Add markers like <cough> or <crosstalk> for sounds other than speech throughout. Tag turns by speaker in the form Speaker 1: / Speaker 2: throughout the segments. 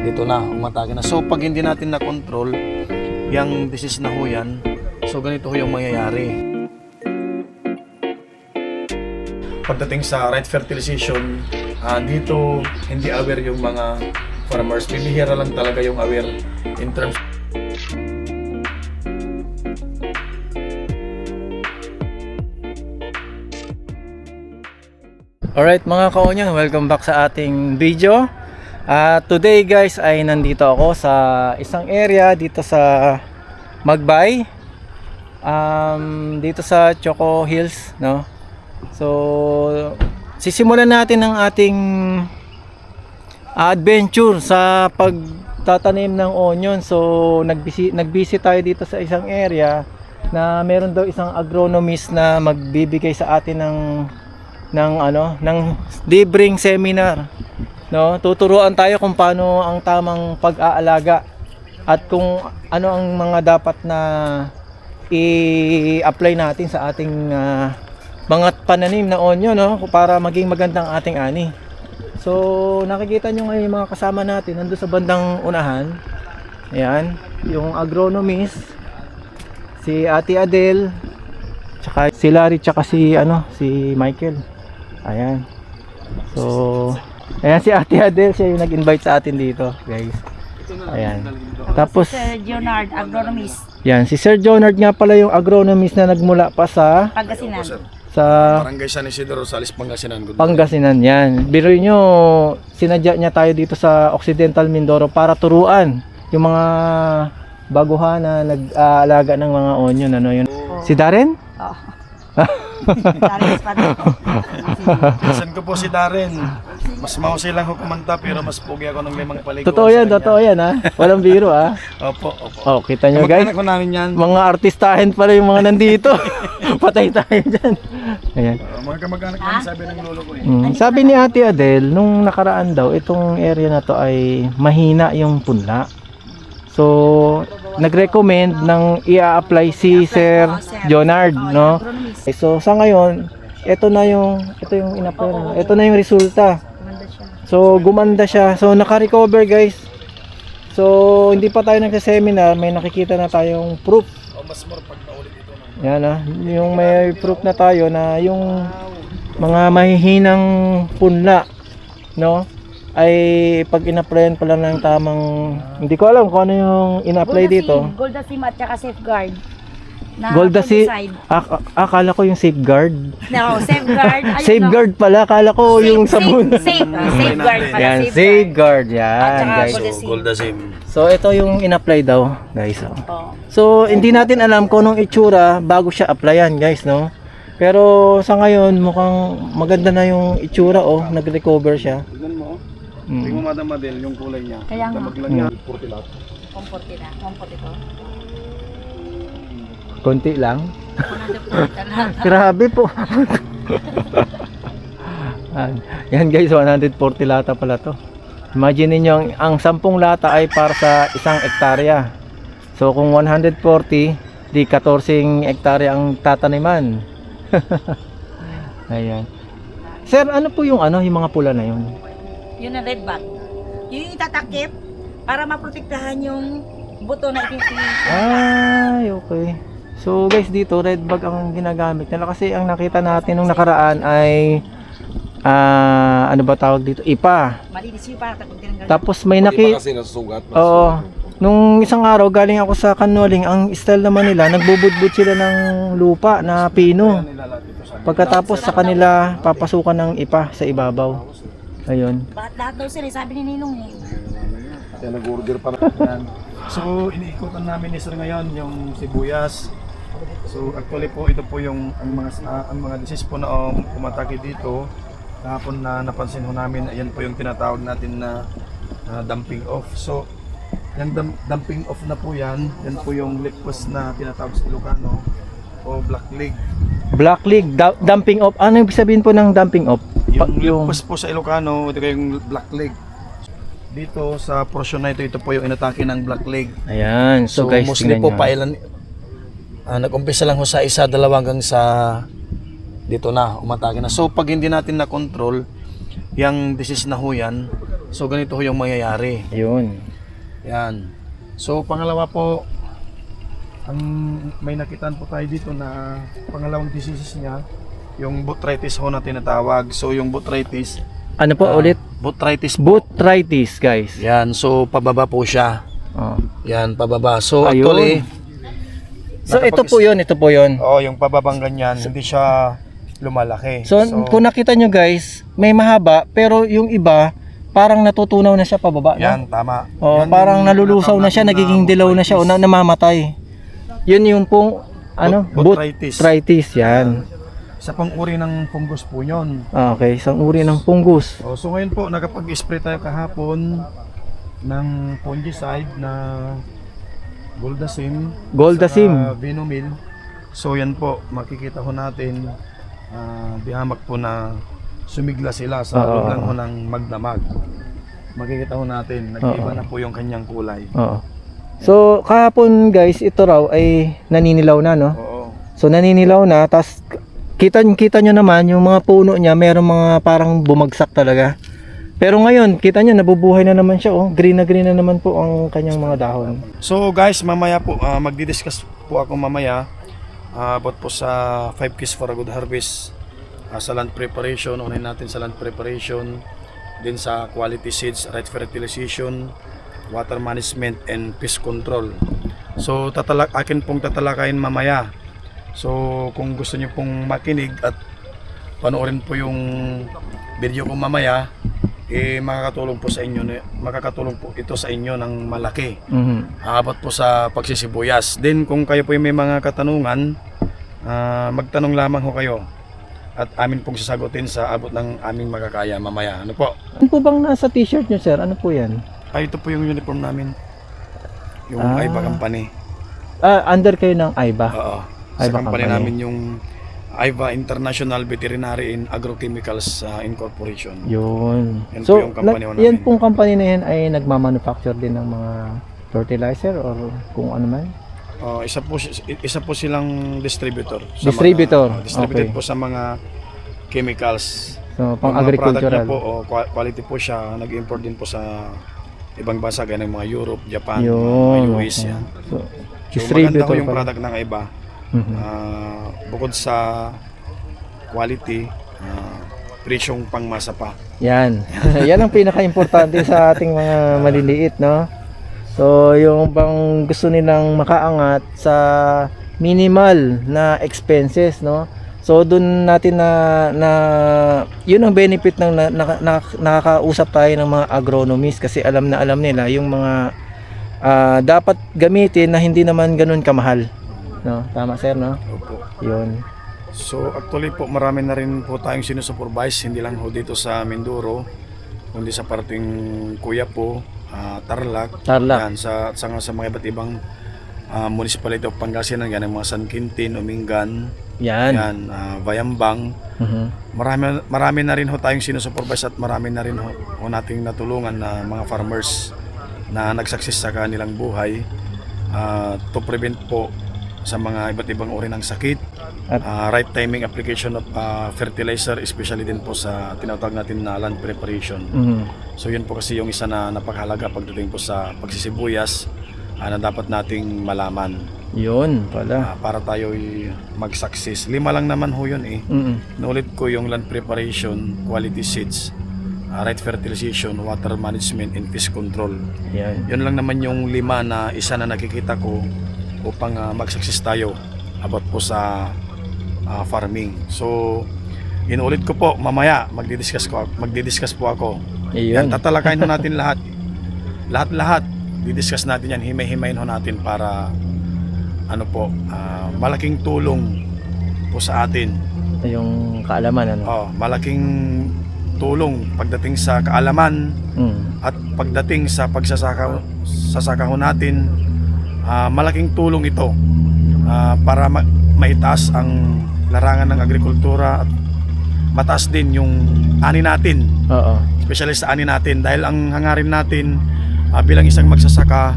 Speaker 1: dito na, umatake na. So, pag hindi natin na-control, yung disease na ho yan, so ganito ho yung mangyayari. Pagdating sa right fertilization, ah, dito hindi aware yung mga farmers. Bibihira lang talaga yung aware in terms
Speaker 2: Alright mga kaonyan, welcome back sa ating video. Ah, today guys ay nandito ako sa isang area dito sa Magbay. Um, dito sa Choco Hills, no? So, sisimulan natin ang ating adventure sa pagtatanim ng onion. So, nagbisi nagbisi tayo dito sa isang area na meron daw isang agronomist na magbibigay sa atin ng ng ano, ng libreng seminar. No, tuturuan tayo kung paano ang tamang pag-aalaga at kung ano ang mga dapat na i-apply natin sa ating ah, mga pananim na onion no para maging magandang ating ani. So, nakikita nyo ngayon yung mga kasama natin nandun sa bandang unahan. Ayan, yung agronomist, si Ate Adele, tsaka si Larry, tsaka si, ano, si Michael. Ayan. So, ayan si Ate Adele, siya yung nag-invite sa atin dito, guys. Ayan. Tapos,
Speaker 3: Sir Leonard, agronomist,
Speaker 2: yan, si Sir Jonard nga pala yung agronomist na nagmula pa sa,
Speaker 3: Pangasinan.
Speaker 2: sa
Speaker 1: Barangay San Isidro, Salis, Pangasinan. Good
Speaker 2: Pangasinan yan. Biro nyo, sinadya niya tayo dito sa Occidental Mindoro para turuan yung mga baguhan na nag-aalaga ng mga onion. Ano yun? Si Darren?
Speaker 3: Oo. <laughs> Taris pa din.
Speaker 1: Minsan ko po si Darren. Mas mahusay lang ako kumanta pero mas pogi ako ng limang paligo.
Speaker 2: Totoo yan, totoo yan ha. Walang biro ha.
Speaker 1: Opo, opo.
Speaker 2: Oh, kita nyo guys.
Speaker 1: Kamag-anak ko namin yan.
Speaker 2: Mga artistahin pala yung mga nandito. <laughs> Patay tayo dyan. Ayan.
Speaker 1: Uh, mga kamag-anak namin sabi ng lolo ko eh.
Speaker 2: Mm, Sabi ni Ate Adele, nung nakaraan daw, itong area na to ay mahina yung punla. So, nag-recommend ng i-apply si Sir Jonard, no? So, sa ngayon, ito na yung ito yung in-apply na. Ito na yung resulta.
Speaker 3: Gumanda siya.
Speaker 2: So, gumanda siya. So, naka-recover, guys. So, hindi pa tayo nagsa-seminar, may nakikita na tayong proof.
Speaker 1: O mas more pag naulit ito.
Speaker 2: Yan ah, yung may proof na tayo na yung mga mahihinang punla, no? Ay pag in-applyan pala ng tamang hindi ko alam kung ano yung in-apply dito.
Speaker 3: Goldasim at saka safeguard. Na
Speaker 2: Goldasim?
Speaker 3: fungicide.
Speaker 2: Ak- akala ko yung safeguard.
Speaker 3: No, safeguard. Ayun,
Speaker 2: Safeguard pala, akala ko
Speaker 3: Safe-
Speaker 2: yung
Speaker 3: safe-
Speaker 2: sabon.
Speaker 3: Safe, safeguard pala.
Speaker 2: Yan,
Speaker 3: safeguard.
Speaker 2: safeguard
Speaker 3: At
Speaker 2: yan,
Speaker 3: saka
Speaker 2: guys.
Speaker 3: Goldasim.
Speaker 1: So, Goldasim.
Speaker 2: So ito yung in-apply daw, guys. oh.
Speaker 3: Oo.
Speaker 2: So, hindi natin alam kung anong itsura bago siya applyan, guys, no? Pero sa ngayon, mukhang maganda na yung itsura, oh. Nag-recover siya. Mm.
Speaker 1: Tingnan mo Madam Adel yung kulay niya.
Speaker 3: Kaya nga.
Speaker 1: Damag lang
Speaker 2: Mm.
Speaker 1: yan. Purti lahat.
Speaker 3: Comfort na. Comfort ito.
Speaker 2: Konti lang.
Speaker 3: 140 lang. <laughs>
Speaker 2: Grabe po. Yan guys, 140 lata pala to. Imagine niyo ang, ang 10 lata ay para sa isang ektarya. So kung 140, di 14 hektarya ang tataniman. <laughs> Ayan. Sir, ano po yung ano, yung mga pula na yun?
Speaker 3: Yun ang red bag. Yun yung itatakip para maprotektahan yung buto na itinitinin.
Speaker 2: Ay, okay. So guys, dito red bag ang ginagamit nila kasi ang nakita natin nung nakaraan ay ah ano ba tawag dito? IPA.
Speaker 3: Malinis yung para tapos tinanggal.
Speaker 2: Tapos may naki
Speaker 4: kasi nasusugat.
Speaker 2: Oo. Nung isang araw galing ako sa Kanoling, ang style naman nila, nagbubudbud sila ng lupa na pino. Pagkatapos sa kanila papasukan ng ipa sa ibabaw. Ayun.
Speaker 3: Bakit lahat daw sila, sabi ni Ninong eh.
Speaker 4: Kaya nag-order pa
Speaker 1: Yan. So, iniikutan namin ni Sir ngayon yung sibuyas. So, actually po, ito po yung ang mga ah, ang mga disease po na um, umatake dito. Kahapon na napansin ho namin, ayan po yung tinatawag natin na ah, dumping off. So, yan dam- dumping off na po yan. Yan po yung lepus na tinatawag sa Ilocano o black leg.
Speaker 2: Black League, du- dumping off. Ano ibig sabihin po ng dumping off? Pa-
Speaker 1: Yung lepus po sa Ilocano, ito yung black leg. Dito sa portion na ito, ito po yung inatake ng black leg.
Speaker 2: Ayan. So,
Speaker 1: So,
Speaker 2: guys,
Speaker 1: mostly po
Speaker 2: nyo.
Speaker 1: pailan ah, nag-umpisa lang ho sa isa, dalawa hanggang sa dito na, umatake na. So pag hindi natin na control yung disease na ho yan, So ganito ho yung mangyayari.
Speaker 2: Yun.
Speaker 1: Yan. So pangalawa po, ang may nakitaan po tayo dito na pangalawang diseases niya, yung botrytis ho na tinatawag. So yung botrytis,
Speaker 2: Ano po
Speaker 1: ah,
Speaker 2: ulit?
Speaker 1: Botrytis po.
Speaker 2: Botrytis, guys.
Speaker 1: Yan, so pababa po siya.
Speaker 2: Oh.
Speaker 1: Yan, pababa. So
Speaker 2: Ayun.
Speaker 1: actually,
Speaker 2: So ito po 'yon, ito po 'yon.
Speaker 1: oh, yung pababang ganyan, hindi siya lumalaki.
Speaker 2: So, kung nakita nyo guys, may mahaba pero yung iba parang natutunaw na siya pababa, no?
Speaker 1: yan, tama.
Speaker 2: Oh,
Speaker 1: Yan
Speaker 2: parang
Speaker 1: yung
Speaker 2: nalulusaw na siya,
Speaker 1: tinatawag
Speaker 2: nagiging
Speaker 1: na
Speaker 2: dilaw na siya o na, namamatay. Yun yung pong ano,
Speaker 1: Bot- botrytis.
Speaker 2: botrytis yan.
Speaker 1: Isa pang uri ng fungus po yun.
Speaker 2: Ah, Okay, isang uri ng fungus.
Speaker 1: Oh, so ngayon po, nakapag-spray tayo kahapon ng fungicide na Goldasim.
Speaker 2: Goldasim.
Speaker 1: saka Venomil. So yan po, makikita ho natin ah, dihamak po na sumigla sila sa
Speaker 2: Oo,
Speaker 1: lang
Speaker 2: oo.
Speaker 1: ho ng magdamag. Makikita ho natin, nag-iba
Speaker 2: Oo.
Speaker 1: na po yung kanyang kulay.
Speaker 2: Oo. So, kahapon guys, ito raw ay naninilaw na, no?
Speaker 1: Oo.
Speaker 2: So, naninilaw na, tas kita, kita nyo naman, yung mga puno niya, meron mga parang bumagsak talaga. Pero ngayon, kita nyo, nabubuhay na naman siya, oh. Green na green na naman po ang kanyang mga dahon.
Speaker 1: So guys, mamaya po, ah, magdi-discuss po ako mamaya ah, about po sa 5 keys for a good harvest ah, sa land preparation. Unahin natin sa land preparation, din sa quality seeds, right fertilization, water management, and pest control. So tatalak akin pong tatalakayin mamaya. So kung gusto niyo pong makinig at panoorin po yung video ko mamaya, eh makakatulong po sa inyo, makakatulong po ito sa inyo ng malaki
Speaker 2: Mhm.
Speaker 1: aabot po sa pagsisibuyas. Then kung kayo po may mga katanungan, ah, magtanong lamang ho kayo at amin pong sasagutin sa abot ng aming makakaya mamaya. Ano po?
Speaker 2: Ano po bang nasa t-shirt nyo, sir? Ano po yan?
Speaker 1: Ay, ito po yung uniform namin. Yung
Speaker 2: Ah.
Speaker 1: AIBA company.
Speaker 2: Ah, under kayo ng AIBA.
Speaker 1: Oo. Sa
Speaker 2: AIBA
Speaker 1: company,
Speaker 2: company.
Speaker 1: namin yung AIBA International Veterinary and Agrochemicals ah, Incorporation.
Speaker 2: Yun.
Speaker 1: Yan
Speaker 2: so,
Speaker 1: po yung company namin.
Speaker 2: yan pong company na yan ay nagmamanufacture din ng mga fertilizer or kung ano man?
Speaker 1: Oh, isa po isa po silang distributor.
Speaker 2: Distributor,
Speaker 1: Mga, oh, distributed
Speaker 2: okay.
Speaker 1: po sa mga chemicals.
Speaker 2: So, pang
Speaker 1: mga
Speaker 2: agricultural.
Speaker 1: po, oh, qua- quality po siya. Nag-import din po sa ibang bansa gaya ng mga Europe, Japan,
Speaker 2: Yun.
Speaker 1: mga US
Speaker 2: okay.
Speaker 1: yan.
Speaker 2: So,
Speaker 1: So maganda ko yung product ng iba.
Speaker 2: Mhm.
Speaker 1: Ah, bukod sa quality, uh, presyong pangmasa pa.
Speaker 2: Yan. <laughs> Yan ang pinaka-importante sa ating mga maliliit, no? So, yung bang gusto nilang makaangat sa minimal na expenses, no? So, dun natin na, na yun ang benefit ng na, na, na- nakakausap tayo ng mga agronomist kasi alam na alam nila yung mga ah, dapat gamitin na hindi naman ganun kamahal. No? Tama, sir, no?
Speaker 1: Opo.
Speaker 2: Yun.
Speaker 1: So actually po marami na rin po tayong sinusupervise, hindi lang ho dito sa Mindoro, kundi sa parting Kuya po, ah, Tarlac,
Speaker 2: Tarlac.
Speaker 1: yan, sa, sa, sa mga iba't ibang ah, municipality of Pangasinan, yan ang mga San Quintin, Umingan,
Speaker 2: Yan.
Speaker 1: yan, ah, Bayambang,
Speaker 2: Mhm.
Speaker 1: marami, marami na rin ho tayong sinusupervise at marami na rin ho, ho nating natulungan na mga farmers na nagsaksis sa kanilang buhay ah, to prevent po sa mga iba't ibang uri ng sakit
Speaker 2: At-
Speaker 1: Ah, right timing application of ah, fertilizer especially din po sa tinatawag natin na land preparation
Speaker 2: Mhm.
Speaker 1: so yun po kasi yung isa na napakahalaga pagdating po sa pagsisibuyas ah, na dapat nating malaman
Speaker 2: Yun pala.
Speaker 1: ah, para tayo mag-success lima lang naman ho yun eh
Speaker 2: Mhm.
Speaker 1: Naulit ko yung land preparation, quality seeds, uh, right fertilization, water management, and pest control.
Speaker 2: Yan.
Speaker 1: Yun lang naman yung lima na isa na nakikita ko upang uh, mag-success tayo about po sa uh, farming. So, inulit ko po, mamaya magdi-discuss ko magdi-discuss po ako. Yan,
Speaker 2: Ayun.
Speaker 1: tatalakayin ho natin lahat. Lahat-lahat di-discuss natin yan, himay-himayin ho natin para ano po, ah, malaking tulong po sa atin
Speaker 2: Yung kaalaman ano.
Speaker 1: Oh, malaking tulong pagdating sa kaalaman
Speaker 2: Mm.
Speaker 1: at pagdating sa pagsasaka sasaka ho natin. Ah, malaking tulong ito ah, para ma- maitaas ang larangan ng agrikultura at mataas din yung ani natin,
Speaker 2: Oo.
Speaker 1: especially sa ani natin dahil ang hangarin natin ah, bilang isang magsasaka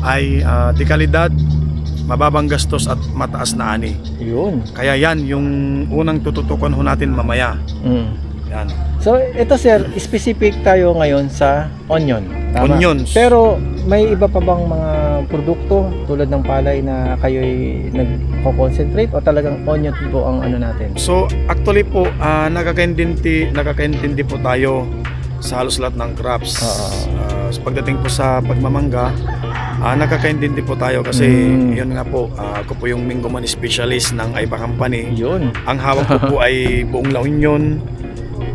Speaker 1: ay ah, dekalidad, mababang gastos at mataas na ani.
Speaker 2: Yun.
Speaker 1: Kaya yan yung unang tututukan ho natin mamaya.
Speaker 2: Mm.
Speaker 1: Yan.
Speaker 2: So, ito sir, specific tayo ngayon sa onion. Tama?
Speaker 1: Onions.
Speaker 2: Pero may iba pa bang mga produkto tulad ng palay na kayo'y nagko-concentrate o talagang onion po ang ano natin?
Speaker 1: So actually po, uh, nakakaintindi, nakakaintindi po tayo sa halos lahat ng crops.
Speaker 2: Oo.
Speaker 1: Ah, so pagdating po sa pagmamangga, ah nakakaintindi po tayo kasi
Speaker 2: Mm.
Speaker 1: yun nga po, ah, ako po yung Mingoman specialist ng Aiba Company.
Speaker 2: Yun.
Speaker 1: Ang hawak ko po <laughs> ay buong La Union,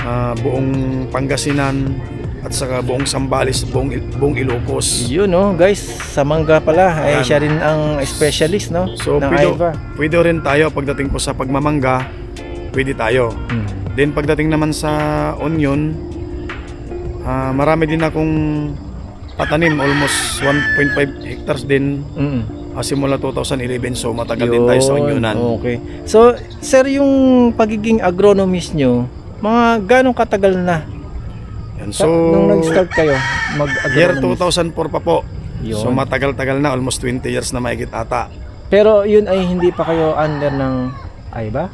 Speaker 1: ah, buong Pangasinan, at saka buong Sambales, buong, Il- buong Ilocos.
Speaker 2: Yun no, guys, sa mangga pala, ay
Speaker 1: Ayan.
Speaker 2: siya rin ang specialist no
Speaker 1: So
Speaker 2: ng
Speaker 1: pwede,
Speaker 2: Aiva.
Speaker 1: pwede rin tayo pagdating po sa pagmamangga, pwede tayo.
Speaker 2: Mm.
Speaker 1: Then pagdating naman sa onion, ah, marami din akong patanim, almost 1.5 hectares din
Speaker 2: Mm.
Speaker 1: ah, simula 2011 so matagal din tayo sa
Speaker 2: Yun,
Speaker 1: onionan.
Speaker 2: Okay. So, sir, yung pagiging agronomist nyo, mga ganong katagal na? Sa-
Speaker 1: So,
Speaker 2: nung nag-start kayo
Speaker 1: year
Speaker 2: mag-agronomist?
Speaker 1: 2004 pa po.
Speaker 2: Yun.
Speaker 1: So matagal-tagal na, almost 20 years na mahigit ata.
Speaker 2: Pero yun ay hindi pa kayo under ng Aiba?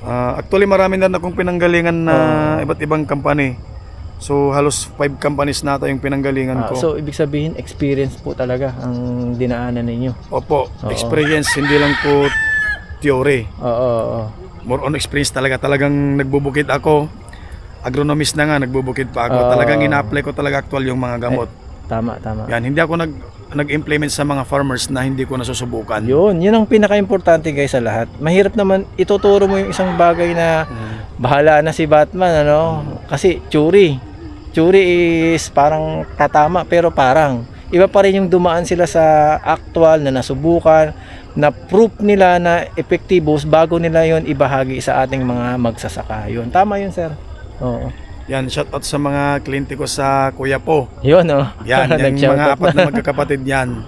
Speaker 1: Ah, actually marami na akong pinanggalingan na
Speaker 2: Oh.
Speaker 1: iba't ibang company. So halos 5 companies na ito yung pinanggalingan
Speaker 2: Ah,
Speaker 1: ko.
Speaker 2: so, ibig sabihin, experience po talaga ang dinaanan ninyo.
Speaker 1: Opo,
Speaker 2: Oo.
Speaker 1: experience, hindi lang po theory.
Speaker 2: Oo, oo, oo.
Speaker 1: More on experience talaga. Talagang nagbubukid ako. Agronomist na nga, nagbubukid pa ako.
Speaker 2: Oo.
Speaker 1: Talagang ina-apply ko talaga actual yung mga gamot.
Speaker 2: Tama, tama.
Speaker 1: Yan, hindi ako nag nag-implement sa mga farmers na hindi ko nasusubukan.
Speaker 2: Yun, yun ang pinaka-importante guys sa lahat. Mahirap naman ituturo mo yung isang bagay na
Speaker 1: Mm.
Speaker 2: bahala na si Batman ano kasi churi churi is parang tatama pero parang iba pa rin yung dumaan sila sa actual na nasubukan na proof nila na epektibo bago nila yon ibahagi sa ating mga magsasaka yun tama yun sir oo
Speaker 1: Yan, shout out sa mga kliyente ko sa Kuya Po.
Speaker 2: yun oh
Speaker 1: Yan, <laughs> yung mga apat
Speaker 2: na.
Speaker 1: magkakapatid yan.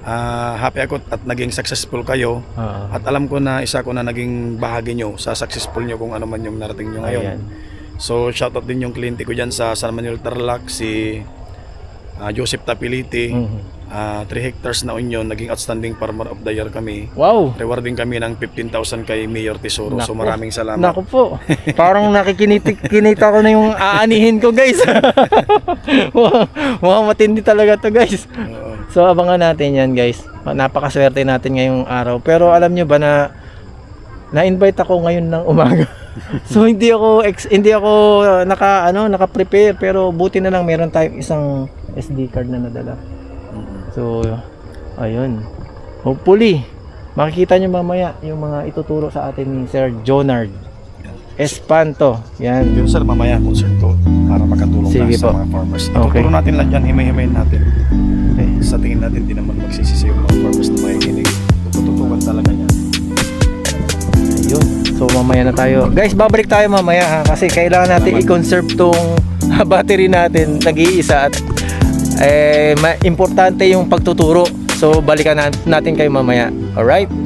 Speaker 1: Ah, happy ako at naging successful kayo.
Speaker 2: Oo.
Speaker 1: At alam ko na isa ko na naging bahagi nyo sa successful nyo kung ano man yung narating nyo ngayon.
Speaker 2: Ayan.
Speaker 1: So shout out din yung kliyente ko dyan sa San Manuel Tarlac, si ah, Joseph Tapiliti.
Speaker 2: Mhm.
Speaker 1: 3 hectares na onion, naging outstanding farmer of the year kami.
Speaker 2: wow
Speaker 1: Rewarding kami ng 15,000 kay Mayor Tesoro. So
Speaker 2: Naku.
Speaker 1: maraming salamat.
Speaker 2: Naku po. <laughs> Parang nakikinita kinita ko na yung aanihin ko, guys. <laughs> Mukhang matindi talaga to, guys. So abangan natin 'yan, guys. Napakaswerte natin ngayong araw. Pero alam nyo ba na na-invite ako ngayon ng umaga. <laughs> so hindi ako ex, hindi ako uh, naka ano, naka-prepare pero buti na lang meron tayong isang SD card na nadala. So ayun. Hopefully makikita nyo mamaya yung mga ituturo sa atin ni Sir Jonard Espanto. Yan.
Speaker 1: Yun sir, mamaya concert ko para makatulong
Speaker 2: Sige
Speaker 1: na sa
Speaker 2: po.
Speaker 1: mga farmers.
Speaker 2: Okay.
Speaker 1: Ituturo natin lang dyan, himay-himayin natin.
Speaker 2: Okay.
Speaker 1: Sa tingin natin, di naman magsisisi yung mga farmers na makikinig. Tututukan talaga yan.
Speaker 2: Ayun. So mamaya na tayo. Guys, babalik tayo mamaya ha kasi kailangan natin i-conserve tong <laughs> battery natin nag-iisa at eh importante yung pagtuturo. So balikan na- natin kayo mamaya. Alright?